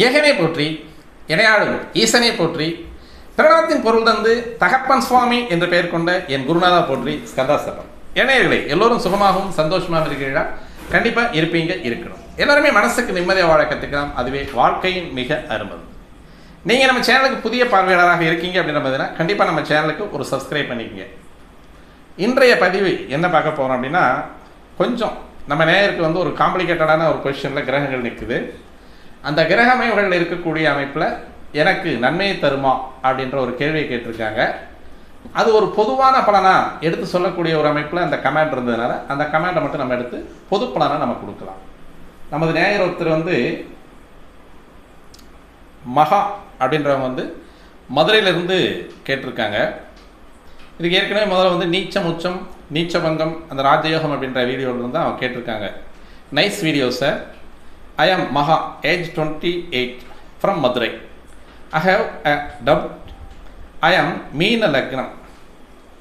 ஏகனை போற்றி இணையாளும் ஈசனை போற்றி பிரணவத்தின் பொருள் தந்து தகப்பன் சுவாமி என்று பெயர் கொண்ட என் குருநாதா போற்றி ஸ்கந்தாசபம். இணையர்களே எல்லோரும் சுகமாகவும் சந்தோஷமாகவும் இருக்கிறீர்களா? கண்டிப்பாக இருப்பீங்க இருக்கணும். எல்லாருமே மனசுக்கு நிம்மதியாக வாழ கற்றுக்கலாம் அதுவே வாழ்க்கையின் மிக அருமது நீங்கள் நம்ம சேனலுக்கு புதிய பார்வையாளராக இருக்கீங்க அப்படின்னு மாதிரினா கண்டிப்பாக நம்ம சேனலுக்கு ஒரு சப்ஸ்கிரைப் பண்ணிக்கங்க. இன்றைய பதிவு என்ன பார்க்க போகிறோம் அப்படின்னா கொஞ்சம் நம்ம நேயருக்கு வந்து ஒரு காம்ப்ளிகேட்டடான ஒரு கொஷனில் கிரகங்கள் நிற்குது அந்த கிரக அமைவுகள் இருக்கக்கூடிய அமைப்பில் எனக்கு நன்மையை தருமா அப்படின்ற ஒரு கேள்வியை கேட்டிருக்காங்க. அது ஒரு பொதுவான பலனாக எடுத்து சொல்லக்கூடிய ஒரு அமைப்பில் அந்த கமெண்ட் இருந்ததுனால அந்த கமாண்டை மட்டும் நம்ம எடுத்து பொது பலனாக நம்ம கொடுக்கலாம். நமது நேயர் ஒருத்தர் வந்து மகா அப்படின்றவங்க வந்து மதுரையிலேருந்து கேட்டிருக்காங்க. இதுக்கு ஏற்கனவே முதல்ல வந்து நீச்சம் உச்சம் நீச்சபங்கம் அந்த ராஜயோகம் அப்படின்ற வீடியோவில் தான் அவங்க கேட்டிருக்காங்க. Nice video sir I am Maha age twenty eight from Madurai I have a doubt I am மீன லக்னம்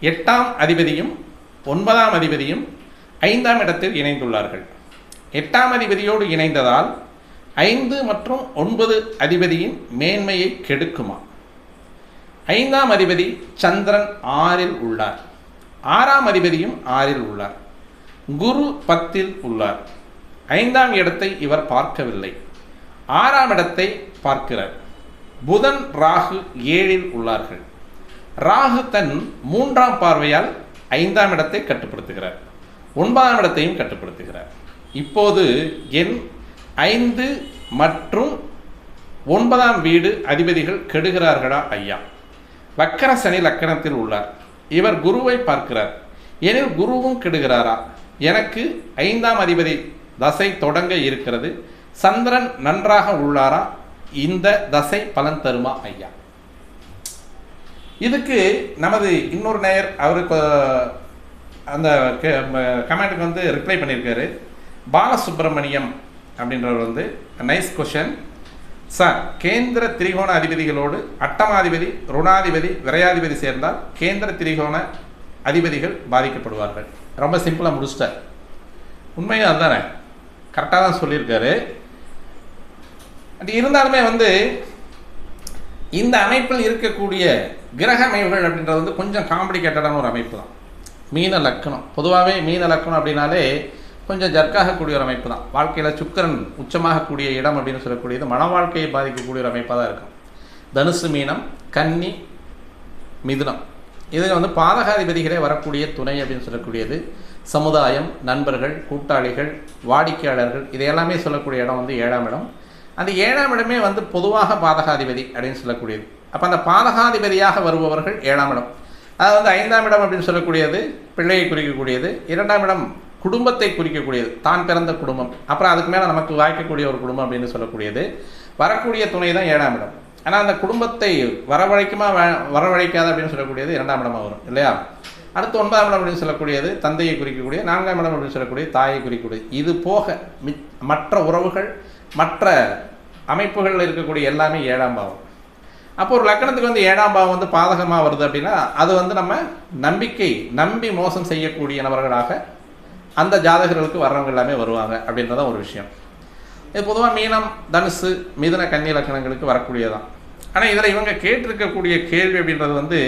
எட்டாம் அதிபதியும் ஒன்பதாம் அதிபதியும் ஐந்தாம் இடத்தில் இணைந்துள்ளார்கள். எட்டாம் அதிபதியோடு இணைந்ததால் ஐந்து மற்றும் ஒன்பது அதிபதியின் மேன்மையை கெடுக்குமா? ஐந்தாம் அதிபதி சந்திரன் ஆறில் உள்ளார். ஆறாம் அதிபதியும் ஆறில் உள்ளார். குரு பத்தில் உள்ளார். ஐந்தாம் இடத்தை இவர் பார்க்கவில்லை. ஆறாம் இடத்தை பார்க்கிறார். புதன் ராகு ஏழில் உள்ளார்கள். ராகு தன் மூன்றாம் பார்வையால் ஐந்தாம் இடத்தை கட்டுப்படுத்துகிறார். ஒன்பதாம் இடத்தையும் கட்டுப்படுத்துகிறார். இப்போது என் ஐந்து மற்றும் ஒன்பதாம் வீடு அதிபதிகள் கெடுகிறார்களா ஐயா? வக்கர சனி லக்கணத்தில் உள்ளார். இவர் குருவை பார்க்கிறார். எனில் குருவும் கெடுகிறாரா? எனக்கு ஐந்தாம் அதிபதி தசை தொடங்க இருக்கிறது. சந்திரன் நன்றாக உள்ளாரா? இந்த தசை பலன் தருமா ஐயா? இதுக்கு நமது இன்னொரு நேயர் அவருக்கு அந்த கமெண்ட்டுக்கு வந்து ரிப்ளை பண்ணியிருக்காரு. பாலசுப்ரமணியம் அப்படின்றவர் வந்து நைஸ் கொஷன் சார் கேந்திர திரிகோண அதிபதிகளோடு அட்டமாதிபதி ருணாதிபதி விரையாதிபதி சேர்ந்தால் கேந்திர திரிகோண அதிபதிகள் பாதிக்கப்படுவார்கள். ரொம்ப சிம்பிளாக முடிச்சிட்டார். உண்மையாக அதுதானே? கரெக்டாக தான் சொல்லியிருக்காரு. அது இருந்தாலுமே வந்து இந்த அமைப்பில் இருக்கக்கூடிய கிரக அமைப்புகள் அப்படின்றது வந்து கொஞ்சம் காம்ப்ளிகேட்டடான ஒரு அமைப்பு தான். மீன லக்கணம். பொதுவாகவே மீன லக்கணம் அப்படின்னாலே கொஞ்சம் ஜர்க்காகக்கூடிய ஒரு அமைப்பு தான். வாழ்க்கையில் சுக்கரன் உச்சமாகக்கூடிய இடம் அப்படின்னு சொல்லக்கூடியது மன வாழ்க்கையை பாதிக்கக்கூடிய ஒரு அமைப்பாக தான் இருக்கும். தனுசு மீனம் கன்னி மிதுனம். இதில் வந்து பாதகாதிபதிகளே வரக்கூடிய துணை அப்படின்னு சொல்லக்கூடியது. சமுதாயம் நண்பர்கள் கூட்டாளிகள் வாடிக்கையாளர்கள் இது எல்லாமே சொல்லக்கூடிய இடம் வந்து ஏழாம் இடம். அந்த ஏழாம் இடமே வந்து பொதுவாக பாதகாதிபதி அப்படின்னு சொல்லக்கூடியது. அப்போ அந்த பாதகாதிபதியாக வருபவர்கள் ஏழாம் இடம். அது வந்து ஐந்தாம் இடம் அப்படின்னு சொல்லக்கூடியது பிள்ளையை குறிக்கக்கூடியது. இரண்டாம் இடம் குடும்பத்தை குறிக்கக்கூடியது. தான் பிறந்த குடும்பம். அப்புறம் அதுக்கு மேலே நமக்கு வாய்க்கக்கூடிய ஒரு குடும்பம் அப்படின்னு சொல்லக்கூடியது. வரக்கூடிய துணை தான் ஏழாம் இடம். ஆனால் அந்த குடும்பத்தை வரவழைக்குமா வரவழைக்காத அப்படின்னு சொல்லக்கூடியது இரண்டாம் இடமாக வரும். இல்லையா? அடுத்து ஒன்பதாம் இடம் அப்படின்னு சொல்லக்கூடியது தந்தையை குறிக்கக்கூடிய நான்காம் இடம் அப்படின்னு சொல்லக்கூடிய தாயை குறிக்கக்கூடிய. இது போக மி மற்ற உறவுகள் மற்ற அமைப்புகளில் இருக்கக்கூடிய எல்லாமே ஏழாம் பாவம். அப்போ ஒரு லக்கணத்துக்கு வந்து ஏழாம் பாவம் வந்து பாதகமாக வருது அப்படின்னா அது வந்து நம்ம நம்பிக்கை நம்பி மோசம் செய்யக்கூடிய நபர்களாக அந்த ஜாதகர்களுக்கு வர்றவங்க எல்லாமே வருவாங்க அப்படின்றதான் ஒரு விஷயம். இது பொதுவாக மீனம் தனுசு மிதன கன்னி லக்கணங்களுக்கு வரக்கூடியதான் ஆனால் இதில் இவங்க கேட்டிருக்கக்கூடிய கேள்வி அப்படின்றது வந்து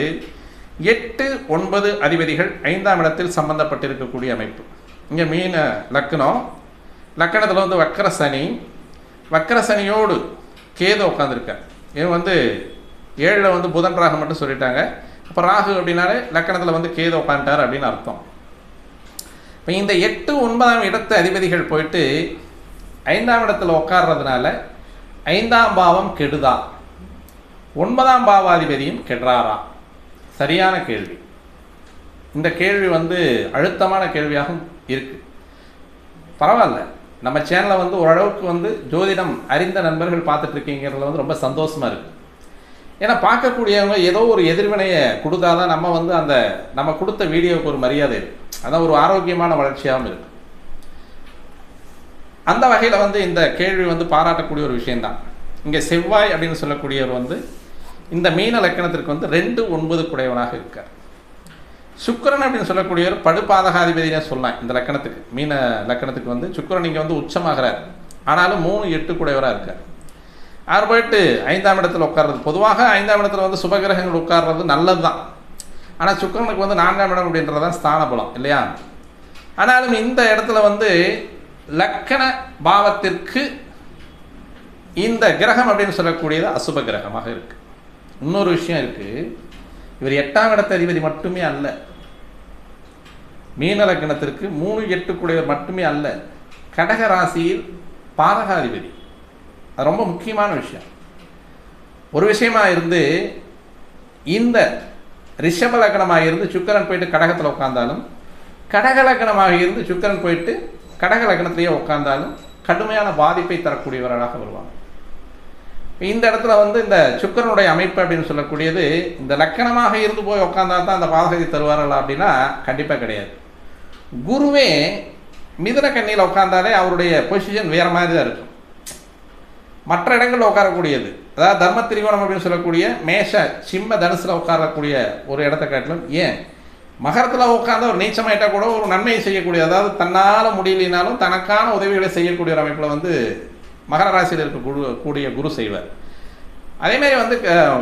எட்டு ஒன்பது அதிபதிகள் ஐந்தாம் இடத்தில் சம்பந்தப்பட்டிருக்கக்கூடிய அமைப்பு. இங்கே மீன லக்கணம். லக்கணத்தில் வந்து வக்கர சனி. வக்கர சனியோடு கேது உட்காந்துருக்க இவன் வந்து ஏழில் வந்து புதன் ராகு மட்டும் சொல்லிட்டாங்க. அப்போ ராகு அப்படின்னாலே லக்கணத்தில் வந்து கேது உட்காந்துட்டார் அப்படின்னு அர்த்தம். இப்போ இந்த எட்டு ஒன்பதாம் இடத்து அதிபதிகள் போயிட்டு ஐந்தாம் இடத்துல உட்கார்றதுனால ஐந்தாம் பாவம் கெடுதா? ஒன்பதாம் பாவாதிபதியும் கெடுறாரா? சரியான கேள்வி. இந்த கேள்வி வந்து அழுத்தமான கேள்வியாகவும் இருக்குது பரவாயில்ல. நம்ம சேனலை வந்து ஓரளவுக்கு வந்து ஜோதிடம் அறிந்த நண்பர்கள் பார்த்துட்ருக்கீங்கிறதுல வந்து ரொம்ப சந்தோஷமாக இருக்குது ஏன்னா பார்க்கக்கூடியவங்க ஏதோ ஒரு எதிர்வினையை கொடுத்தாதான் நம்ம வந்து அந்த நம்ம கொடுத்த வீடியோவுக்கு ஒரு மரியாதை இருக்குது அதான் ஒரு ஆரோக்கியமான வளர்ச்சியாகவும் இருக்குது அந்த வகையில் வந்து இந்த கேள்வி வந்து பாராட்டக்கூடிய ஒரு விஷயம்தான். இங்கே செவ்வாய் அப்படின்னு சொல்லக்கூடியவர் வந்து இந்த மீன லக்கணத்திற்கு வந்து ரெண்டு ஒன்பது குடையவனாக இருக்கார். சுக்கரன் அப்படின்னு சொல்லக்கூடியவர் படுபாதகாதிபதினே சொல்லலாம் இந்த லக்கணத்துக்கு மீன லக்கணத்துக்கு வந்து சுக்கரன் இங்கே வந்து உச்சமாகிறார். ஆனாலும் மூணு எட்டு குடையவராக இருக்கார். அவர் போயிட்டு ஐந்தாம் இடத்துல உட்கார்றது. பொதுவாக ஐந்தாம் இடத்துல வந்து சுபகிரகங்கள் உட்கார்றது நல்லது தான் ஆனால் சுக்கரனுக்கு வந்து நான்காம் இடம் அப்படின்றது தான் ஸ்தான பலம் இல்லையா? ஆனாலும் இந்த இடத்துல வந்து லக்கண பாவத்திற்கு இந்த கிரகம் அப்படின்னு சொல்லக்கூடியது அசுப கிரகமாக இருக்குது இன்னொரு விஷயம் இருக்கு. இவர் எட்டாம் இடத்த அதிபதி மட்டுமே அல்ல. மீன லக்னத்திற்கு மூணு எட்டுக்குடையவர் மட்டுமே அல்ல. கடக ராசியில் பாதகாதிபதி. அது ரொம்ப முக்கியமான விஷயம். ஒரு விஷயமா இருந்து இந்த ரிஷப லக்னமாக இருந்து சுக்கரன் போயிட்டு கடகத்தில் உட்காந்தாலும் கடக லக்னமாக இருந்து சுக்கரன் போயிட்டு கடக லக்னத்திலேயே உட்காந்தாலும் கடுமையான பாதிப்பை தரக்கூடியவர்களாக வருவாங்க. இந்த இடத்துல வந்து இந்த சுக்கரனுடைய அமைப்பு அப்படின்னு சொல்லக்கூடியது இந்த லக்கணமாக இருந்து போய் உட்காந்தா தான் அந்த பாதகத்தை தருவார்களா அப்படின்னா கண்டிப்பாக கிடையாது. குருவே மிதன கண்ணியில் உட்காந்தாலே அவருடைய பொசிஷன் வேறு மாதிரி தான் இருக்கும். மற்ற இடங்களில் உட்காரக்கூடியது அதாவது தர்ம திரிகோணம் அப்படின்னு சொல்லக்கூடிய மேஷ சிம்ம தனுசில் உட்காரக்கூடிய ஒரு இடத்த காட்டிலும் ஏன்? மகரத்தில் உட்காந்து ஒரு நீச்சமாயிட்டா கூட ஒரு நன்மையை செய்யக்கூடிய அதாவது தன்னால் முடியலினாலும் தனக்கான உதவிகளை செய்யக்கூடிய ஒரு அமைப்பில் வந்து மகர ராசியில் இருக்கக்கூடிய கூடிய குரு செய்வார். அதேமாதிரி வந்து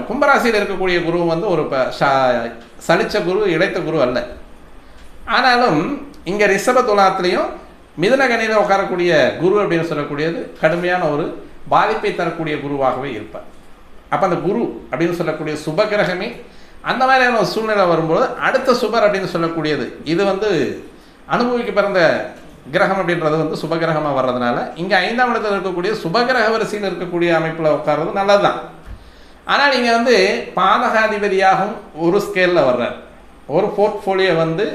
கும்பராசியில் இருக்கக்கூடிய குரு வந்து ஒரு ப- சலிச்ச குரு இடைத்த குரு அல்ல. ஆனாலும் இங்கே ரிஷப துலாத்துலேயும் மிதுனகணியில் உட்காரக்கூடிய குரு அப்படின்னு சொல்லக்கூடியது கடுமையான ஒரு பாதிப்பை தரக்கூடிய குருவாகவே இருப்பார். அப்போ அந்த குரு அப்படின்னு சொல்லக்கூடிய சுபகிரகமே அந்த மாதிரியான ஒரு சூழ்நிலை வரும்போது அடுத்த சுபர் அப்படின்னு சொல்லக்கூடியது இது வந்து அனுபவிக்க பிறந்த கிரகம் அப்படின்றது வந்து சுபகிரகமாக வர்றதுனால இங்கே ஐந்தாம் இடத்துல இருக்கக்கூடிய சுபகிரக வரிசையில் இருக்கக்கூடிய அமைப்பில் உட்கார்றது நல்லது தான் ஆனால் நீங்கள் வந்து பாதகாதிபதியாகவும் ஒரு ஸ்கேலில் வர்றார். ஒரு போர்ட்ஃபோலியோ வந்து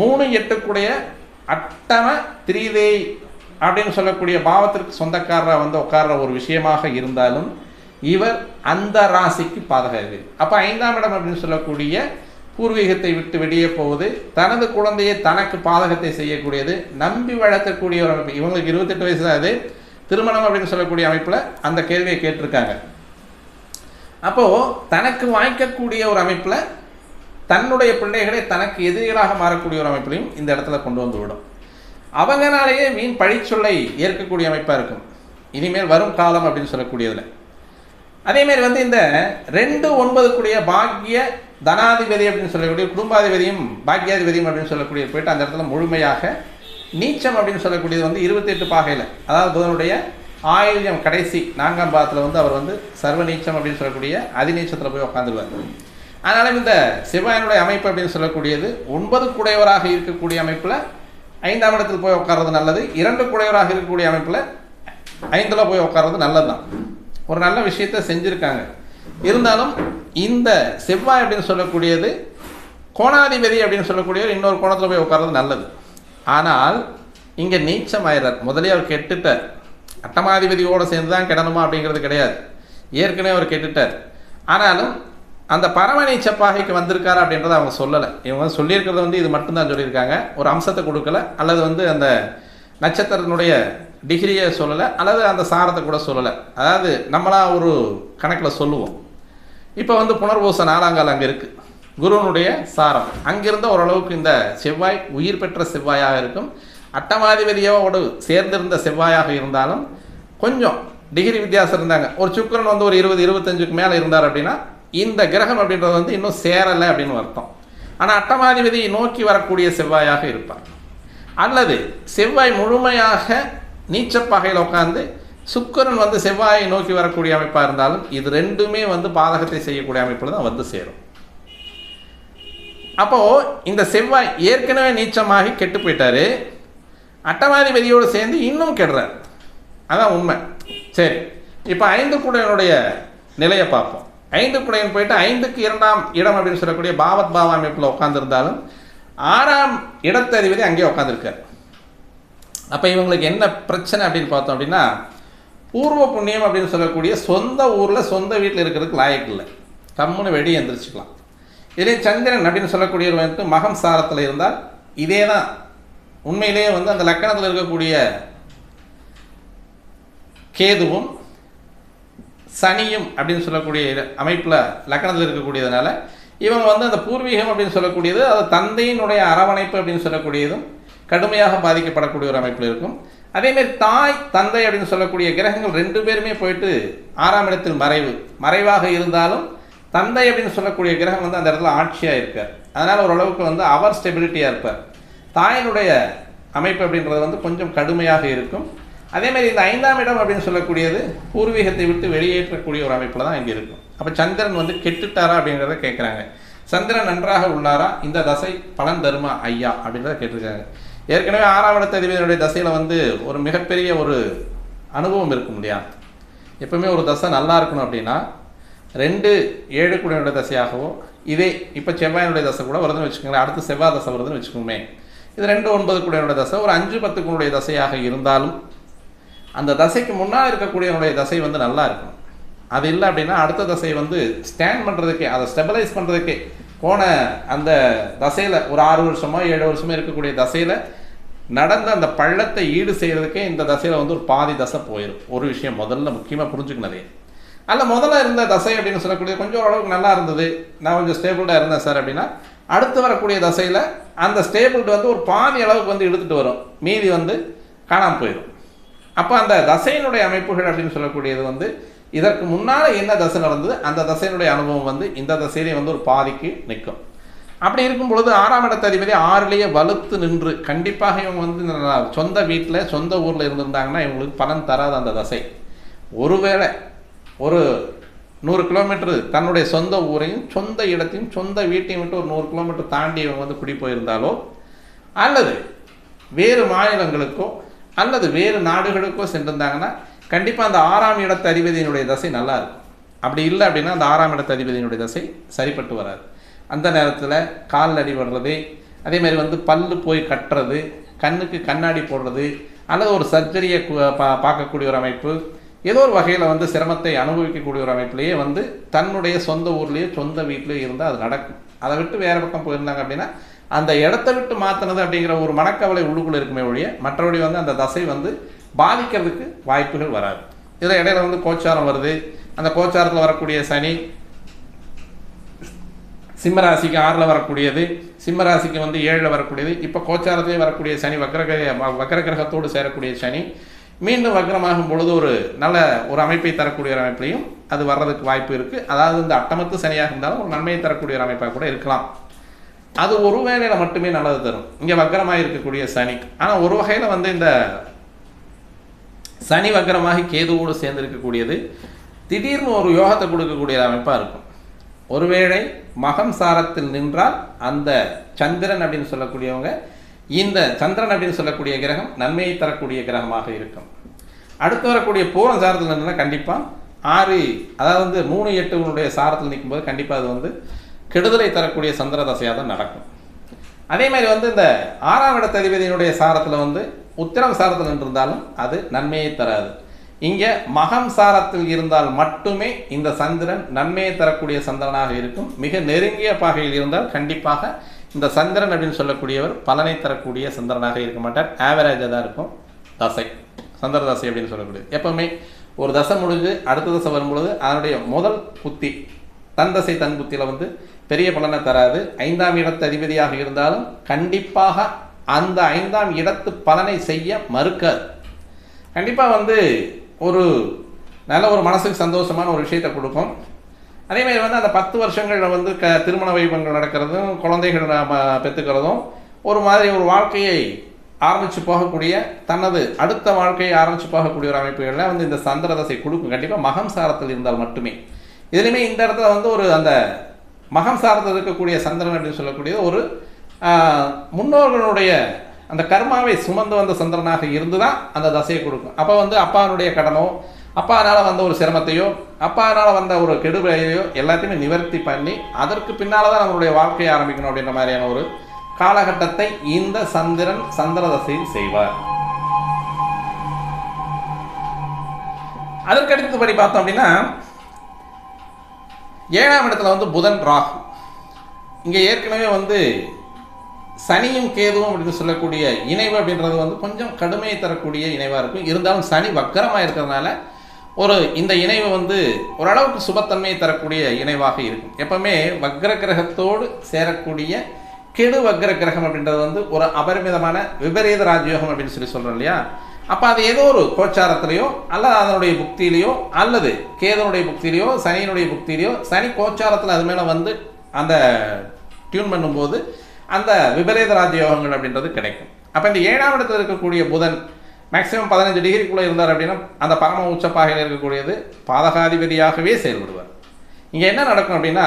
மூணு எட்டுக்குடைய அட்டம திரிதே அப்படின்னு சொல்லக்கூடிய பாவத்திற்கு சொந்தக்காரராக வந்து உட்கார்ற ஒரு விஷயமாக இருந்தாலும் இவர் அந்த ராசிக்கு பாதகாதிபதி. அப்போ ஐந்தாம் இடம் அப்படின்னு சொல்லக்கூடிய பூர்வீகத்தை விட்டு வெளியே போவது தனது குழந்தையை தனக்கு பாதகத்தை செய்யக்கூடியது நம்பி வளர்க்கக்கூடிய ஒரு அமைப்பு. இவங்களுக்கு இருபத்தெட்டு வயசு தான் அது. திருமணம் அப்படின்னு சொல்லக்கூடிய அமைப்பில் அந்த கேள்வியை கேட்டிருக்காங்க. அப்போது தனக்கு வாய்க்கக்கூடிய ஒரு அமைப்பில் தன்னுடைய பிள்ளைகளை தனக்கு எதிரிகளாக மாறக்கூடிய ஒரு அமைப்பிலையும் இந்த இடத்துல கொண்டு வந்து விடும் அவங்களாலேயே மீன் பழிச்சொல்லை ஏற்கக்கூடிய அமைப்பாக இருக்கும். இனிமேல் வரும் காலம் அப்படின்னு சொல்லக்கூடியதில். அதேமாரி வந்து இந்த ரெண்டு ஒன்பது கூடிய பாக்கிய தனாதிபதி அப்படின்னு சொல்லக்கூடிய குடும்பாதிபதியும் பாக்கியாதிபதியும் அப்படின்னு சொல்லக்கூடிய போயிட்டு அந்த இடத்துல முழுமையாக நீச்சம் அப்படின்னு சொல்லக்கூடியது வந்து இருபத்தெட்டு பாகையில். அதாவது புதனுடைய ஆயில்யம் கடைசி நான்காம் பாதத்தில் வந்து அவர் வந்து சர்வ நீச்சம் அப்படின்னு சொல்லக்கூடிய அதிநீச்சத்தில் போய் உட்காந்துருவார் அதனால இந்த சிவாயனுடைய அமைப்பு அப்படின்னு சொல்லக்கூடியது ஒன்பது குடையவராக இருக்கக்கூடிய அமைப்பில் ஐந்தாம் இடத்தில் போய் உட்கார்றது நல்லது இரண்டு குடையவராக இருக்கக்கூடிய அமைப்பில் ஐந்தில் போய் உட்கார்றது நல்லது தான் ஒரு நல்ல விஷயத்தை செஞ்சுருக்காங்க. இருந்தாலும் இந்த செவ்வாய் அப்படின்னு சொல்லக்கூடியது கோணாதிபதி அப்படின்னு சொல்லக்கூடிய இன்னொரு கோணத்தில் போய் உட்கார்றது நல்லது. ஆனால் இங்கே நீச்சமாயிறார். முதலே அவர் கெட்டுட்டார். அட்டமாதிபதியோடு சேர்ந்து தான் கிடணுமா அப்படிங்கிறது கிடையாது. ஏற்கனவே அவர் கெட்டுட்டார். ஆனாலும் அந்த பரமநீச்ச பாகைக்கு வந்திருக்காரு அப்படின்றத அவங்க சொல்லலை. இவங்க வந்து சொல்லியிருக்கிறது வந்து இது மட்டும்தான் சொல்லியிருக்காங்க. ஒரு அம்சத்தை கொடுக்கல. அல்லது வந்து அந்த நட்சத்திரத்தினுடைய டிகிரியை சொல்லலை அல்லது அந்த சாரத்தை கூட சொல்லலை. அதாவது நம்மளாக ஒரு கணக்கில் சொல்லுவோம். இப்போ வந்து புனர்பூச நாலாங்கால் அங்கே இருக்குது குருவனுடைய சாரம். அங்கிருந்த ஓரளவுக்கு இந்த செவ்வாய் உயிர் பெற்ற செவ்வாயாக இருக்கும். அட்டமாதிபதியோடு சேர்ந்திருந்த செவ்வாயாக இருந்தாலும் கொஞ்சம் டிகிரி வித்தியாசம் இருந்தாங்க. ஒரு சுக்கரன் வந்து ஒரு இருபது இருபத்தஞ்சுக்கு மேலே இருந்தார் அப்படின்னா இந்த கிரகம் அப்படின்றது வந்து இன்னும் சேரலை அப்படின்னு அர்த்தம். ஆனால் அட்டமாதிபதி நோக்கி வரக்கூடிய செவ்வாயாக இருப்பார். அல்லது செவ்வாய் முழுமையாக நீச்சப்பகையில் உட்காந்து சுக்கிரன் வந்து செவ்வாயை நோக்கி வரக்கூடிய அமைப்பாக இருந்தாலும் இது ரெண்டுமே வந்து பாதகத்தை செய்யக்கூடிய அமைப்பில் தான் வந்து சேரும். அப்போது இந்த செவ்வாய் ஏற்கனவே நீச்சமாகி கெட்டு போயிட்டாரு. அட்டமாதிபதியோடு சேர்ந்து இன்னும் கெடுறார். அதான் உண்மை. சரி இப்போ ஐந்து குடையனுடைய நிலையை பார்ப்போம். ஐந்து குடையன் போயிட்டு ஐந்துக்கு இரண்டாம் இடம் அப்படின்னு சொல்லக்கூடிய பாவத் பாவ அமைப்பில் உட்காந்துருந்தாலும் ஆறாம் இடத்ததிபதி அங்கேயே உட்காந்துருக்கார் அப்போ இவங்களுக்கு என்ன பிரச்சனை அப்படின்னு பார்த்தோம் அப்படின்னா பூர்வ புண்ணியம் அப்படின்னு சொல்லக்கூடிய சொந்த ஊரில் சொந்த வீட்டில் இருக்கிறதுக்கு லாயக்கு இல்லை. கம்முன்னு வெடி எந்திரிச்சுக்கலாம். இதே சந்திரன் அப்படின்னு சொல்லக்கூடியவர் வந்து மகம் சாரத்தில் இருந்தால் இதே தான் உண்மையிலேயே வந்து அந்த லக்கணத்தில் இருக்கக்கூடிய கேதுவும் சனியும் அப்படின்னு சொல்லக்கூடிய அமைப்பில் லக்கணத்தில் இருக்கக்கூடியதுனால இவங்க வந்து அந்த பூர்வீகம் அப்படின்னு சொல்லக்கூடியது அது தந்தையினுடைய அரவணைப்பு அப்படின்னு சொல்லக்கூடியதும் கடுமையாக பாதிக்கப்படக்கூடிய ஒரு அமைப்பில் இருக்கும். அதேமாரி தாய் தந்தை அப்படின்னு சொல்லக்கூடிய கிரகங்கள் ரெண்டு பேருமே போயிட்டு ஆறாம் இடத்தில் மறைவு. மறைவாக இருந்தாலும் தந்தை அப்படின்னு சொல்லக்கூடிய கிரகம் வந்து அந்த இடத்துல ஆட்சியாக இருக்கார். அதனால் ஓரளவுக்கு வந்து அவர் ஸ்டெபிலிட்டியாக இருப்பார். தாயினுடைய அமைப்பு அப்படின்றது வந்து கொஞ்சம் கடுமையாக இருக்கும். அதேமாதிரி இந்த ஐந்தாம் இடம் அப்படின்னு சொல்லக்கூடியது பூர்வீகத்தை விட்டு வெளியேற்றக்கூடிய ஒரு அமைப்பில் தான் இங்கே இருக்கும். அப்போ சந்திரன் வந்து கெட்டுட்டாரா அப்படிங்கிறத கேட்குறாங்க சந்திரன் நன்றாக உள்ளாரா? இந்த தசை பலன் தருமா ஐயா அப்படின்றத கேட்டிருக்காங்க. ஏற்கனவே ஆறாம் இடத்த அதிபதியினுடைய தசையில் வந்து ஒரு மிகப்பெரிய ஒரு அனுபவம் இருக்கும் இல்லையா? எப்பவுமே ஒரு தசை நல்லா இருக்கணும் அப்படின்னா ரெண்டு ஏழு குடியினுடைய தசையாகவோ இதே இப்போ செவ்வாயினுடைய தசை கூட வருதுன்னு வச்சுக்கோங்களேன் அடுத்து செவ்வாய் தசை வருதுன்னு வச்சுக்கோமே. இது ரெண்டு ஒன்பது குடியினுடைய தசை ஒரு அஞ்சு பத்து குடியுடைய தசையாக இருந்தாலும் அந்த தசைக்கு முன்னால் இருக்கக்கூடியவனுடைய தசை வந்து நல்லா இருக்கும் அது இல்லை அப்படின்னா அடுத்த தசை வந்து ஸ்டாண்ட் பண்ணுறதுக்கே அதை ஸ்டெபிலைஸ் பண்ணுறதுக்கே போன அந்த தசையில் ஒரு ஆறு வருஷமோ ஏழு வருஷமோ இருக்கக்கூடிய தசையில் நடந்த அந்த பள்ளத்தை ஈடு செய்கிறதுக்கே இந்த தசையில் வந்து ஒரு பாதி தசை போயிடும் ஒரு விஷயம் முதல்ல முக்கியமாக புரிஞ்சுக்கணதே அல்ல முதல்ல இருந்த தசை அப்படின்னு சொல்லக்கூடிய கொஞ்சம் ஓரளவுக்கு நல்லா இருந்தது. நான் கொஞ்சம் ஸ்டேபிள்டாக இருந்தேன் சார் அப்படின்னா அடுத்து வரக்கூடிய தசையில் அந்த ஸ்டேபிள்டு வந்து ஒரு பாதி அளவுக்கு வந்து எடுத்துகிட்டு வரும். மீதி வந்து காணாமல் போயிடும் அப்போ அந்த தசையினுடைய அமைப்புகள் அப்படின்னு சொல்லக்கூடியது வந்து இதற்கு முன்னால் என்ன தசை நடந்தது? அந்த தசையினுடைய அனுபவம் வந்து இந்த தசையிலேயே வந்து ஒரு பாதிக்கு நிற்கும். அப்படி இருக்கும் பொழுது ஆறாம் இடத்த அதிபதி ஆறுலேயே வலுத்து நின்று கண்டிப்பாக இவங்க வந்து சொந்த வீட்டில் சொந்த ஊரில் இருந்திருந்தாங்கன்னா இவங்களுக்கு பலன் தராது அந்த தசை. ஒருவேளை ஒரு நூறு கிலோமீட்டர் தன்னுடைய சொந்த ஊரையும் சொந்த இடத்தையும் சொந்த வீட்டையும் விட்டு ஒரு நூறு கிலோமீட்டர் தாண்டி இவங்க வந்து குடி போயிருந்தாலோ அல்லது வேறு மாநிலங்களுக்கோ அல்லது வேறு நாடுகளுக்கோ சென்றிருந்தாங்கன்னா கண்டிப்பாக அந்த ஆறாம் இடத்த அதிபதியினுடைய தசை நல்லா இருக்கும். அப்படி இல்லை அப்படின்னா அந்த ஆறாம் இடத்த அதிபதியினுடைய தசை சரிப்பட்டு வராது. அந்த நேரத்தில் கால் அடிபடுறது அதே மாதிரி வந்து பல்லு போய் கட்டுறது கண்ணுக்கு கண்ணாடி போடுறது அல்லது ஒரு சர்ஜரியை பா பார்க்கக்கூடிய ஒரு அமைப்பு ஏதோ ஒரு வகையில் வந்து சிரமத்தை அனுபவிக்கக்கூடிய ஒரு அமைப்புலேயே வந்து தன்னுடைய சொந்த ஊர்லேயே சொந்த வீட்டிலேயே இருந்தால் அது நடக்கும். அதை விட்டு வேறு பக்கம் போயிருந்தாங்க அப்படின்னா அந்த இடத்த விட்டு மாற்றினது அப்படிங்கிற ஒரு மனக்கவலை உள்ளுக்குள்ளே இருக்குமே ஒழிய மற்றபடி வந்து அந்த தசை வந்து பாதிக்கிறதுக்கு வாய்ப்புகள் வராது. இதில் இடையில வந்து கோச்சாரம் வருது. அந்த கோச்சாரத்தில் வரக்கூடிய சனி சிம்மராசிக்கு ஆறில் வரக்கூடியது சிம்மராசிக்கு வந்து ஏழில் வரக்கூடியது. இப்போ கோச்சாரத்திலே வரக்கூடிய சனி வக்ரகிர வக்ரகிரகத்தோடு சேரக்கூடிய சனி. மீண்டும் வக்ரமாகும் பொழுது ஒரு நல்ல ஒரு அமைப்பை தரக்கூடிய ஒரு அமைப்பிலையும் அது வர்றதுக்கு வாய்ப்பு இருக்குது அதாவது இந்த அட்டமத்து சனியாக இருந்தாலும் ஒரு நன்மையை தரக்கூடிய ஒரு அமைப்பாக கூட இருக்கலாம். அது ஒரு வேளையில் மட்டுமே நல்லது தரும். இங்கே வக்கரமாக இருக்கக்கூடிய சனி. ஆனால் ஒரு வகையில் வந்து இந்த சனி வக்கரமாகி கேதுவோடு சேர்ந்து இருக்கக்கூடியது திடீர்னு ஒரு யோகத்தை கொடுக்கக்கூடிய அமைப்பாக இருக்கும். ஒருவேளை மகம் சாரத்தில் நின்றால் அந்த சந்திரன் அப்படின்னு சொல்லக்கூடியவங்க இந்த சந்திரன் அப்படின்னு சொல்லக்கூடிய கிரகம் நன்மையை தரக்கூடிய கிரகமாக இருக்கும். அடுத்து வரக்கூடிய பூரம் சாரத்தில் நின்றால் கண்டிப்பாக ஆறு அதாவது வந்து மூணு எட்டுனுடைய சாரத்தில் நிற்கும்போது கண்டிப்பாக அது வந்து கெடுதலை தரக்கூடிய சந்திர தசையாக தான் நடக்கும். அதே மாதிரி வந்து இந்த ஆறாம் இடத்த அதிபதியினுடைய சாரத்தில் வந்து உத்திரம் சாரத்தில் நின்றிருந்தாலும் அது நன்மையை தராது. இங்கே மகம் சாரத்தில் இருந்தால் மட்டுமே இந்த சந்திரன் நன்மையை தரக்கூடிய சந்திரனாக இருக்கும். மிக நெருங்கிய பாகையில் இருந்தால் கண்டிப்பாக இந்த சந்திரன் அப்படின்னு சொல்லக்கூடியவர் பலனை தரக்கூடிய சந்திரனாக இருக்க மாட்டார். ஆவரேஜாக தான் இருக்கும். தசை. சந்திர தசை அப்படின்னு சொல்லக்கூடியது. எப்பவுமே ஒரு தசை முடிஞ்சு அடுத்த தசை வரும்பொழுது அதனுடைய முதல் புத்தி தன் தசை தன் புத்தியில் வந்து பெரிய பலனை தராது. ஐந்தாம் இடத்து அதிபதியாக இருந்தாலும் கண்டிப்பாக அந்த ஐந்தாம் இடத்து பலனை செய்ய மறுக்காது. கண்டிப்பாக வந்து ஒரு நல்ல ஒரு மனசுக்கு சந்தோஷமான ஒரு விஷயத்தை கொடுக்கும். அதேமாதிரி வந்து அந்த பத்து வருஷங்களில் வந்து க திருமண வைபங்கள் நடக்கிறதும் குழந்தைகள் நம்ம பெற்றுக்கிறதும் ஒரு மாதிரி ஒரு வாழ்க்கையை ஆரம்பித்து போகக்கூடிய தனது அடுத்த வாழ்க்கையை ஆரம்பித்து போகக்கூடிய ஒரு அமைப்புகளில் வந்து இந்த சந்திர தசை கொடுக்கும். கண்டிப்பாக மகம் சாரத்தில் இருந்தால் மட்டுமே. இதுலையுமே இந்த இடத்துல வந்து ஒரு அந்த மகம் சாரத்தில் இருக்கக்கூடிய சந்திரன் அப்படின்னு சொல்லக்கூடியது ஒரு முன்னோர்களுடைய அந்த கர்மாவை சுமந்து வந்த சந்திரனாக இருந்து தான் அந்த தசையை கொடுக்கும். அப்போ வந்து அப்பானுடைய கடனோ அப்பானால் வந்த ஒரு சிரமத்தையோ அப்பானால் வந்த ஒரு கெடுபலையோ எல்லாத்தையுமே நிவர்த்தி பண்ணி அதற்கு பின்னால் தான் நம்மளுடைய வாழ்க்கையை ஆரம்பிக்கணும் அப்படின்ற மாதிரியான ஒரு காலகட்டத்தை இந்த சந்திரன் சந்திர தசையில் செய்வார். அதற்கு அடுத்தபடி பார்த்தோம் அப்படின்னா ஏழாம் இடத்துல வந்து புதன் ராகு. இங்கே ஏற்கனவே வந்து சனியும் கேதுவும் அப்படின்னு சொல்லக்கூடிய இணைவு அப்படின்றது வந்து கொஞ்சம் கடுமையை தரக்கூடிய இணைவாக இருக்கும். இருந்தாலும் சனி வக்கரமாக இருக்கிறதுனால ஒரு இந்த இணைவு வந்து ஓரளவுக்கு சுபத்தன்மையை தரக்கூடிய இணைவாக இருக்கும். எப்பவுமே வக்ர கிரகத்தோடு சேரக்கூடிய கெடு வக்ர கிரகம் அப்படின்றது வந்து ஒரு அபரிமிதமான விபரீத ராஜயோகம் அப்படின்னு சொல்லி சொல்கிறோம் இல்லையா? அப்போ அது ஏதோ ஒரு கோச்சாரத்திலையோ அல்லது அதனுடைய புக்தியிலையோ அல்லது கேதனுடைய புக்தியிலையோ சனியினுடைய புக்தியிலையோ சனி கோச்சாரத்தில் அது மேலே வந்து அந்த டியூன் பண்ணும்போது அந்த விபரீத ராஜயோகங்கள் அப்படின்றது கிடைக்கும். அப்போ இந்த ஏழாம் இடத்துல இருக்கக்கூடிய புதன் மேக்ஸிமம் பதினஞ்சு டிகிரிக்குள்ளே இருந்தார் அப்படின்னா அந்த பரம உச்சப்பாகையில் இருக்கக்கூடியது பாதகாதிபதியாகவே செயல்படுவார். இங்கே என்ன நடக்கும் அப்படின்னா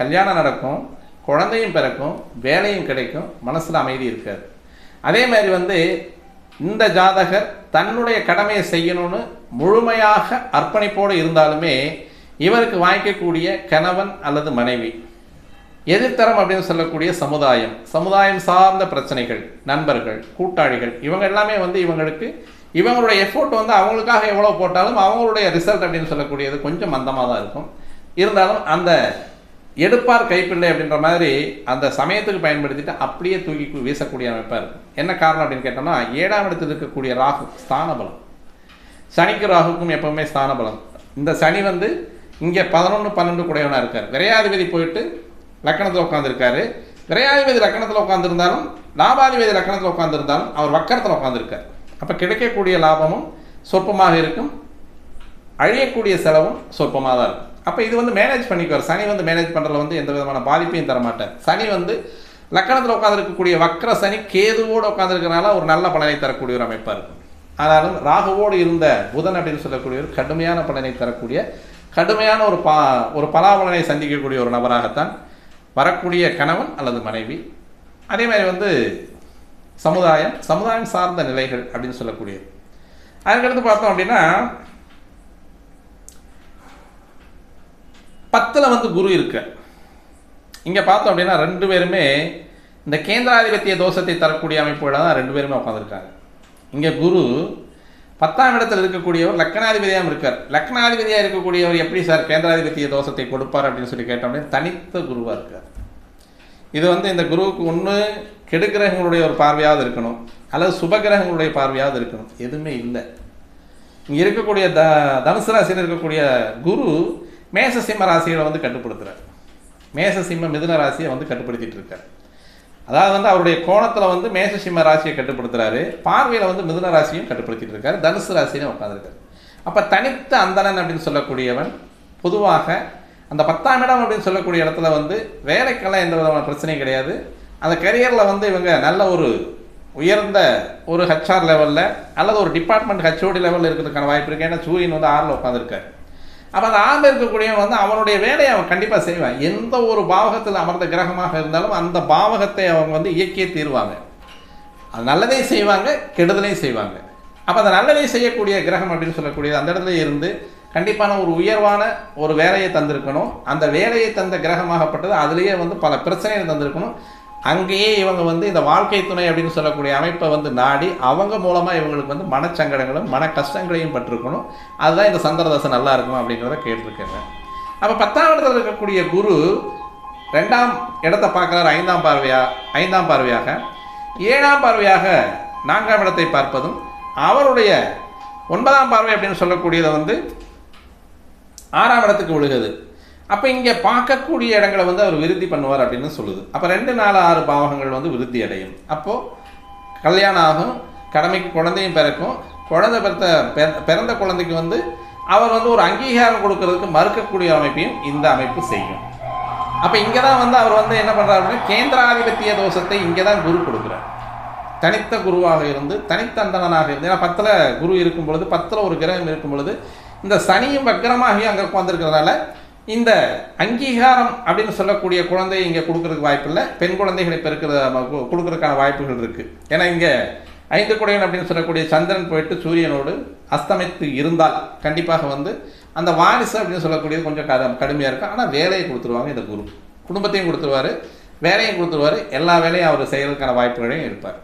கல்யாணம் நடக்கும் குழந்தையும் பிறக்கும் வேலையும் கிடைக்கும் மனசில் அமைதி இருக்காது. அதே மாதிரி வந்து இந்த ஜாதகர் தன்னுடைய கடமையை செய்யணும்னு முழுமையாக அர்ப்பணிப்போடு இருந்தாலுமே இவருக்கு வாங்கிக்கக்கூடிய கணவன் அல்லது மனைவி எதிர்த்தரம் அப்படின்னு சொல்லக்கூடிய சமுதாயம் சமுதாயம் சார்ந்த பிரச்சனைகள் நண்பர்கள் கூட்டாளிகள் இவங்க எல்லாமே வந்து இவங்களுக்கு இவங்களுடைய எஃபோர்ட் வந்து அவங்களுக்காக எவ்வளோ போட்டாலும் அவங்களுடைய ரிசல்ட் அப்படின்னு சொல்லக்கூடியது கொஞ்சம் மந்தமாக தான் இருக்கும். இருந்தாலும் அந்த எடுப்பார் கைப்பிள்ளை அப்படின்ற மாதிரி அந்த சமயத்துக்கு பயன்படுத்திட்டு அப்படியே தூக்கி வீசக்கூடிய அமைப்பாக இருக்கும். என்ன காரணம் அப்படின்னு கேட்டோம்னா ஏழாம் இடத்தில் இருக்கக்கூடிய ராகு ஸ்தானபலம். சனிக்கு ராகுக்கும் எப்பவுமே ஸ்தானபலம். இந்த சனி வந்து இங்கே பதினொன்று பன்னெண்டு கூடையவனாக இருக்கார். விரையாதிபதி போயிட்டு லக்கணத்தில் உட்காந்துருக்காரு விரையாதிபதி லக்கணத்தில் உட்காந்துருந்தாலும் லாபாதிபதி லக்கணத்தில் உட்காந்துருந்தாலும் அவர் வக்கரத்தில் உட்காந்துருக்கார் அப்போ கிடைக்கக்கூடிய லாபமும் சொற்பமாக இருக்கும். அழியக்கூடிய செலவும் சொற்பமாக தான் இருக்கும். அப்போ இது வந்து மேனேஜ் பண்ணிக்குவார். சனி வந்து மேனேஜ் பண்ணுறதுல வந்து எந்த விதமான பாதிப்பையும் தரமாட்டார். சனி வந்து லக்கணத்தில் உட்காந்துருக்கக்கூடிய வக்கர சனி கேதுவோடு உட்காந்துருக்கனால ஒரு நல்ல பலனை தரக்கூடிய ஒரு அமைப்பாக இருக்கும். ஆனாலும் ராகுவோடு இருந்த புதன் அப்படின்னு சொல்லக்கூடிய ஒரு கடுமையான பலனை தரக்கூடிய கடுமையான ஒரு பா ஒரு பலாபலனை சந்திக்கக்கூடிய ஒரு நபராகத்தான் வரக்கூடிய கணவன் அல்லது மனைவி. அதே மாதிரி வந்து சமுதாயம் சமுதாயம் சார்ந்த நிலைகள் அப்படின்னு சொல்லக்கூடியது அதுக்கடுத்து பார்த்தோம் அப்படின்னா பத்தில் வந்து குரு இருக்கு. இங்கே பார்த்தோம் அப்படின்னா ரெண்டு பேருமே இந்த கேந்திராதிபத்திய தோஷத்தை தரக்கூடிய அமைப்புகளை தான் ரெண்டு பேருமே உட்காந்துருக்காங்க இங்கே குரு பத்தாம் இடத்தில் இருக்கக்கூடியவர் லக்னாதிபதியாகவும் இருக்கார். லக்னாதிபதியாக இருக்கக்கூடியவர் எப்படி சார் கேந்திராதிபத்திய தோஷத்தை கொடுப்பார் அப்படின்னு சொல்லி கேட்டோம்னே தனித்த குருவாக இருக்கார். இது வந்து இந்த குருவுக்கு ஒன்று கெடுக்கிரகங்களுடைய ஒரு பார்வையாவது இருக்கணும். அல்லது சுபகிரகங்களுடைய பார்வையாவது இருக்கணும். எதுவுமே இல்லை. இங்கே இருக்கக்கூடிய த தனுசு ராசியில் இருக்கக்கூடிய குரு மேச சிம்ம ராசிகளை வந்து கட்டுப்படுத்துகிறார் மேச சிம்ம மிதுன ராசியை வந்து கட்டுப்படுத்திட்டு இருக்கார். அதாவது வந்து அவருடைய கோணத்தில் வந்து மேச சிம்ம ராசியை கட்டுப்படுத்துறாரு. பார்வையில் வந்து மிதுன ராசியும் கட்டுப்படுத்திட்டு இருக்காரு. தனுசு ராசியிலும் உட்காந்துருக்காரு அப்போ தனித்த அந்தணன் அப்படின்னு சொல்லக்கூடியவன் பொதுவாக அந்த பத்தாம் இடம் அப்படின்னு சொல்லக்கூடிய இடத்துல வந்து வேலைக்கெல்லாம் எந்த விதமான பிரச்சனையும் கிடையாது. அந்த கரியரில் வந்து இவங்க நல்ல ஒரு உயர்ந்த ஒரு ஹெச்ஆர் லெவலில் அல்லது ஒரு டிபார்ட்மெண்ட் ஹெச்ஓடி லெவலில் இருக்கிறதுக்கான வாய்ப்பு இருக்குது ஏன்னா சூரியன் வந்து ஆறில் உட்காந்துருக்காரு அப்போ அந்த ஆறில் இருக்கக்கூடியவன் வந்து அவனுடைய வேலையை அவன் கண்டிப்பாக செய்வான். எந்த ஒரு பாவகத்தில் அமர்ந்த கிரகமாக இருந்தாலும் அந்த பாவகத்தை அவங்க வந்து இயக்கியே தீர்வாங்க. அது நல்லதையும் செய்வாங்க கெடுதலையும் செய்வாங்க. அப்போ அந்த நல்லதை செய்யக்கூடிய கிரகம் அப்படின்னு சொல்லக்கூடியது அந்த இடத்துல இருந்து கண்டிப்பான ஒரு உயர்வான ஒரு வேலையை தந்திருக்கணும். அந்த வேலையை தந்த கிரகமாகப்பட்டது அதுலேயே வந்து பல பிரச்சனைகள் தந்திருக்கணும். அங்கேயே இவங்க வந்து இந்த வாழ்க்கை துணை அப்படின்னு சொல்லக்கூடிய அமைப்பை வந்து நாடி அவங்க மூலமாக இவங்களுக்கு வந்து மனச்சங்கடங்களும் மன கஷ்டங்களையும் பட்டிருக்கணும். அதுதான் இந்த சந்திரதசை நல்லா இருக்கும் அப்படிங்கிறத கேட்டிருக்கேங்க. அப்போ பத்தாம் இடத்துல இருக்கக்கூடிய குரு ரெண்டாம் இடத்தை பார்க்குறாரு ஐந்தாம் பார்வையா ஐந்தாம் பார்வையாக. ஏழாம் பார்வையாக நான்காம் இடத்தை பார்ப்பதும் அவருடைய ஒன்பதாம் பார்வை அப்படின்னு சொல்லக்கூடியதை வந்து ஆறாம் இடத்துக்கு விழுகுது. அப்போ இங்கே பார்க்கக்கூடிய இடங்களை வந்து அவர் விருத்தி பண்ணுவார் அப்படின்னு சொல்லுது. அப்போ ரெண்டு நாலு ஆறு பாவகங்கள் வந்து விருத்தி அடையும். அப்போது கல்யாணம் ஆகும் கடமைக்கு குழந்தையும் பிறக்கும். குழந்தை பிறந்த பிற- பிறந்த குழந்தைக்கு வந்து அவர் வந்து ஒரு அங்கீகாரம் கொடுக்கறதுக்கு மறுக்கக்கூடிய அமைப்பையும் இந்த அமைப்பு செய்யும். அப்போ இங்கே தான் வந்து அவர் வந்து என்ன பண்ணுறார் அப்படின்னா கேந்திராதிபத்திய தோஷத்தை இங்கே தான் குரு கொடுக்குறார். தனித்த குருவாக இருந்து தனித்தந்தனாக இருந்து ஏன்னா பத்தில் குரு இருக்கும் பொழுது பத்தில் ஒரு கிரகம் இருக்கும் பொழுது இந்த சனியும் வக்கரமாகி அங்கே உட்காந்துருக்கிறதுனால இந்த அங்கீகாரம் அப்படின்னு சொல்லக்கூடிய குழந்தை இங்கே கொடுக்கறதுக்கு வாய்ப்பு இல்லை. பெண் குழந்தைகளை பெருக்கிற கு- கொடுக்கறதுக்கான வாய்ப்புகள் இருக்குது ஏன்னா இங்கே ஐந்து குடையன் அப்படின்னு சொல்லக்கூடிய சந்திரன் போயிட்டு சூரியனோடு அஸ்தமித்து இருந்தால் கண்டிப்பாக வந்து அந்த வாரிசு அப்படின்னு சொல்லக்கூடியது கொஞ்சம் க கடுமையாக இருக்கும். ஆனால் வேலையை கொடுத்துருவாங்க இந்த குரு. குடும்பத்தையும் கொடுத்துருவாரு வேலையும் கொடுத்துருவாரு எல்லா வேலையும் அவர் செய்கிறதுக்கான வாய்ப்புகளையும் இருப்பார்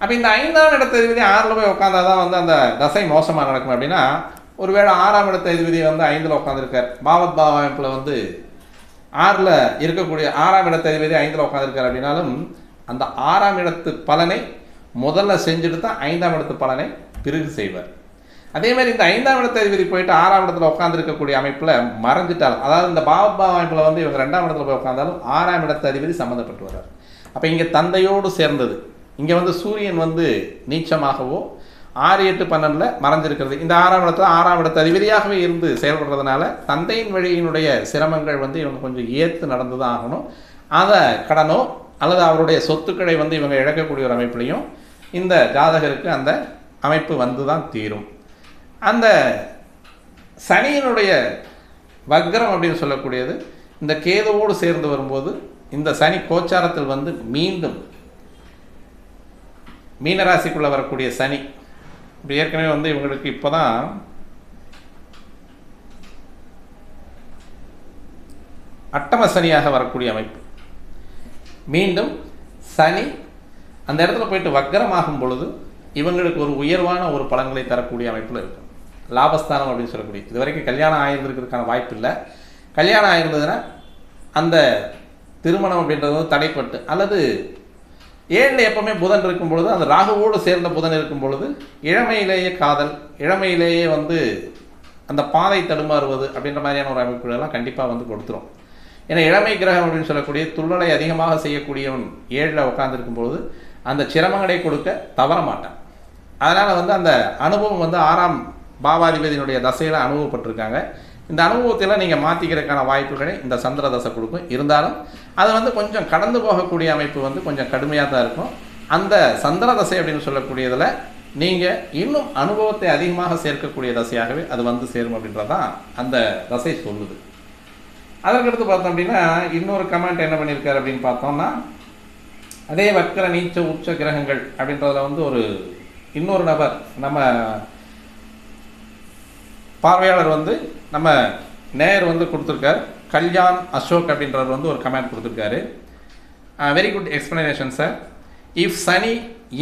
அப்போ இந்த ஐந்தாம் இடத்த ஆறில் போய் உட்காந்தா தான் வந்து அந்த தசை மோசமாக நடக்கும். அப்படின்னா ஒருவேளை ஆறாம் இடத்த அதிபதி வந்து ஐந்தில் உட்காந்துருக்கார் பாவத் பாவ அமைப்பில் வந்து ஆறில் இருக்கக்கூடிய ஆறாம் இடத்த அதிபதி ஐந்தில் உட்காந்துருக்கார் அப்படின்னாலும் அந்த ஆறாம் இடத்து பலனை முதல்ல செஞ்சுட்டு தான் ஐந்தாம் இடத்து பலனை பிறகு செய்வார். அதே மாதிரி இந்த ஐந்தாம் இடத்த அதிபதி போயிட்டு ஆறாம் இடத்துல உட்காந்துருக்கக்கூடிய அமைப்பில் மறைஞ்சிட்டாலும் அதாவது இந்த பாவத் பாவ அமைப்பில் வந்து இவங்க ரெண்டாம் இடத்துல போய் உட்காந்தாலும் ஆறாம் இடத்த அதிபதி சம்மந்தப்பட்டு வர்றார். அப்போ இங்கே தந்தையோடு சேர்ந்தது. இங்கே வந்து சூரியன் வந்து நீச்சமாகவோ ஆறு எட்டு பன்னெண்டில் மறைஞ்சிருக்கிறது. இந்த ஆறாம் இடத்துல ஆறாம் இடத்து அதிபதியாகவே இருந்து செயல்படுறதுனால தந்தையின் வழியினுடைய சிரமங்கள் வந்து இவங்க கொஞ்சம் ஏற்று நடந்து தான் ஆகணும். அதை கடனோ அல்லது அவருடைய சொத்துக்களை வந்து இவங்க இழக்கக்கூடிய ஒரு அமைப்புலையும் இந்த ஜாதகருக்கு அந்த அமைப்பு வந்து தான் தீரும். அந்த சனியினுடைய வக்ரம் அப்படின்னு சொல்லக்கூடியது இந்த கேதுவோடு சேர்ந்து வரும்போது இந்த சனி கோச்சாரத்தில் வந்து மீண்டும் மீனராசிக்குள்ளே வரக்கூடிய சனி இப்போ ஏற்கனவே வந்து இவங்களுக்கு இப்போ தான் அட்டம சனியாக வரக்கூடிய அமைப்பு. மீண்டும் சனி அந்த இடத்துல போயிட்டு வக்கரமாகும் பொழுது இவங்களுக்கு ஒரு உயர்வான ஒரு பலன்களை தரக்கூடிய அமைப்பில் இருக்கும். லாபஸ்தானம் அப்படின்னு சொல்லக்கூடிய. இது வரைக்கும் கல்யாணம் ஆயிருந்திருக்கிறதுக்கான வாய்ப்பு இல்லை. கல்யாணம் ஆயிருந்ததுன்னா அந்த திருமணம் அப்படின்றது தடைப்பட்டு அல்லது ஏழில் எப்பவுமே புதன் இருக்கும் பொழுது அந்த ராகுவோடு சேர்ந்த புதன் இருக்கும் பொழுது இளமையிலேயே காதல் இளமையிலேயே வந்து அந்த பாதை தடுமாறுவது அப்படின்ற மாதிரியான ஒரு அமைப்புகளெல்லாம் கண்டிப்பாக வந்து கொடுத்துரும். ஏன்னா இளமை கிரகம் அப்படின்னு சொல்லக்கூடிய துள்ளலை அதிகமாக செய்யக்கூடியவன் ஏழில் உட்காந்துருக்கும் பொழுது அந்த சிரமங்களை கொடுக்க தவற மாட்டான். அதனால் வந்து அந்த அனுபவம் வந்து ஆறாம் பாவாதிபதியினுடைய தசையில் அனுபவப்பட்டிருக்காங்க. இந்த அனுபவத்தில் நீங்கள் மாற்றிக்கிறதுக்கான வாய்ப்புகளை இந்த சந்திர தசை கொடுக்கும். இருந்தாலும் அது வந்து கொஞ்சம் கடந்து போகக்கூடிய அமைப்பு வந்து கொஞ்சம் கடுமையாக தான் இருக்கும். அந்த சந்திர தசை அப்படின்னு சொல்லக்கூடியதில் நீங்கள் இன்னும் அனுபவத்தை அதிகமாக சேர்க்கக்கூடிய தசையாகவே அது வந்து சேரும் அப்படின்றதான் அந்த தசை சொல்லுது. அதற்கடுத்து பார்த்தோம் அப்படின்னா இன்னொரு கமெண்ட் என்ன பண்ணியிருக்காரு அப்படின்னு பார்த்தோம்னா அதே வக்கர நீச்ச உச்ச கிரகங்கள் அப்படின்றதுல வந்து ஒரு இன்னொரு நபர் நம்ம பார்வையாளர் வந்து நம்ம நேயர் வந்து கொடுத்துருக்கார். கல்யாண் அசோக் அப்படின்றவர் வந்து ஒரு கமெண்ட் கொடுத்துருக்காரு. Very good explanation sir if Shani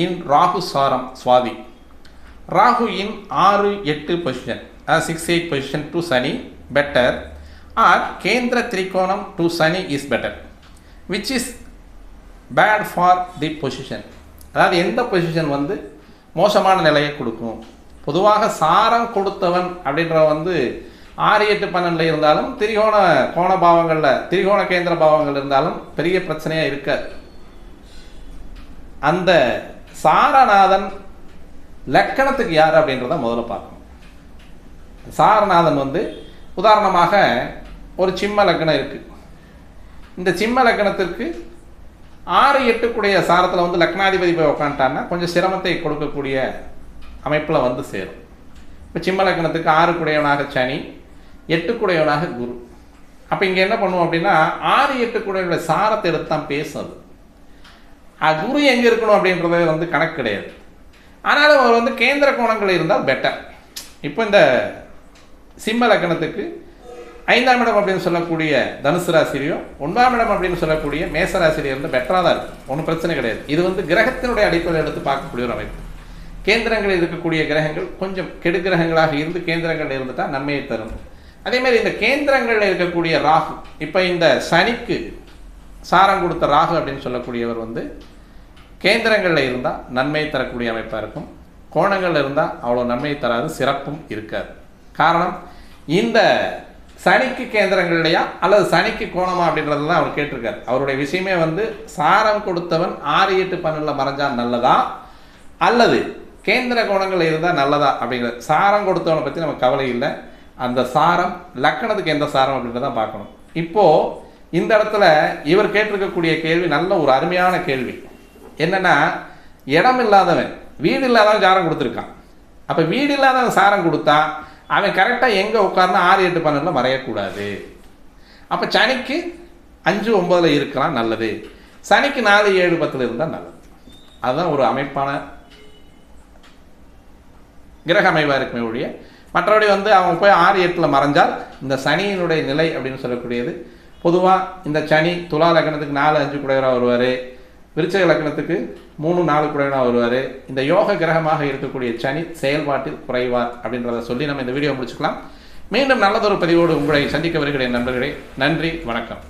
in Rahu சாரம் சுவாதி. ராகு இன் ஆறு எட்டு position six eight position to Shani better or கேந்திர திரிகோணம் to Shani is better which is bad for the position அதாவது எந்த பொசிஷன் வந்து மோசமான நிலையை கொடுக்கும். பொதுவாக சாரம் கொடுத்தவன் அப்படின்ற வந்து ஆறு எட்டு பன்னெண்டில் இருந்தாலும் திரிகோண கோண பாவங்களில் திரிகோண கேந்திர பாவங்கள் இருந்தாலும் பெரிய பிரச்சனையாக இருக்காது. அந்த சாரநாதன் லக்கணத்துக்கு யார் அப்படின்றத முதல்ல பார்க்கணும். சாரநாதன் வந்து உதாரணமாக ஒரு சிம்ம லக்கணம் இருக்குது இந்த சிம்ம லக்கணத்திற்கு ஆறு எட்டுக்குடைய சாரத்தில் வந்து லக்னாதிபதி போய் உக்காந்துட்டான்னா கொஞ்சம் சிரமத்தை கொடுக்கக்கூடிய அமைப்பில் வந்து சேரும். இப்போ சிம்ம லக்னத்துக்கு ஆறு குடையவனாக சனி எட்டு குடையவனாக குரு. அப்போ இங்கே என்ன பண்ணுவோம் அப்படின்னா ஆறு எட்டு குடையோட சாரத்தை எடுத்து தான் பேசுது அது குரு எங்கே இருக்கணும் அப்படின்றது வந்து கணக்கு கிடையாது. ஆனாலும் அவர் வந்து கேந்திர கோணங்கள் இருந்தால் பெட்டர் இப்போ இந்த சிம்ம லக்கணத்துக்கு ஐந்தாம் இடம் அப்படின்னு சொல்லக்கூடிய தனுசு ராசிலையும் ஒன்றாம் இடம் அப்படின்னு சொல்லக்கூடிய மேச ராசிலையும் பெட்டராக தான் இருக்கும் ஒன்றும் பிரச்சனை கிடையாது. இது வந்து கிரகத்தினுடைய அடிப்படையில் எடுத்து பார்க்கக்கூடிய ஒரு அமைப்பு. கேந்திரங்களில் இருக்கக்கூடிய கிரகங்கள் கொஞ்சம் கெடு கிரகங்களாக இருந்து கேந்திரங்கள் இருந்துட்டால் நன்மையை தரும். அதே மாதிரி இந்த கேந்திரங்களில் இருக்கக்கூடிய ராகு இப்போ இந்த சனிக்கு சாரம் கொடுத்த ராகு அப்படின்னு சொல்லக்கூடியவர் வந்து கேந்திரங்களில் இருந்தால் நன்மையை தரக்கூடிய அமைப்பாக இருக்கும். கோணங்கள் இருந்தால் அவ்வளோ நன்மையை தராது சிறப்பும் இருக்காது. காரணம் இந்த சனிக்கு கேந்திரங்கள்லையா அல்லது சனிக்கு கோணமா அப்படின்றது தான் அவர் கேட்டிருக்காரு. அவருடைய விஷயமே வந்து சாரம் கொடுத்தவன் ஆறு எட்டு பன்னெண்டில் மறைஞ்சால் நல்லதா? அல்லது கேந்திர கோணங்கள் இருந்தால் நல்லதா அப்படிங்கிறது சாரம் கொடுத்தவனை பற்றி நமக்கு கவலை இல்லை. அந்த சாரம் லக்கணத்துக்கு எந்த சாரம் அப்படின்றத பார்க்கணும். இப்போது இந்த இடத்துல இவர் கேட்டிருக்கக்கூடிய கேள்வி நல்ல ஒரு அருமையான கேள்வி. என்னென்னா இடம் இல்லாதவன் வீடு இல்லாதவன் சாரம் கொடுத்துருக்கான். அப்போ வீடு இல்லாதவன் சாரம் கொடுத்தா அவன் கரெக்டாக எங்கே உட்கார்னா ஆறு எட்டு பன்னெண்டில் மறையக்கூடாது. அப்போ சனிக்கு அஞ்சு ஒம்பதில் இருக்கலாம் நல்லது. சனிக்கு நாலு ஏழு பத்தில் இருந்தால் நல்லது. அதுதான் ஒரு அமைப்பான கிரக அமைவாக இருக்குமே ஒழிய மற்றபடி வந்து அவங்க போய் ஆறு எட்டில் மறைஞ்சால் இந்த சனியினுடைய நிலை அப்படின்னு சொல்லக்கூடியது. பொதுவாக இந்த சனி துலா லக்னத்துக்கு நாலு அஞ்சு குடையராக வருவார். விருச்சக லக்னத்துக்கு மூணு நாலு குடையராக வருவார். இந்த யோக கிரகமாக இருக்கக்கூடிய சனி செயல்பாட்டில் குறைவார் அப்படின்றத சொல்லி நம்ம இந்த வீடியோ முடிச்சுக்கலாம். மீண்டும் நல்லதொரு பதிவோடு உங்களை சந்திக்க வருகிறேன் நண்பர்களே. நன்றி வணக்கம்.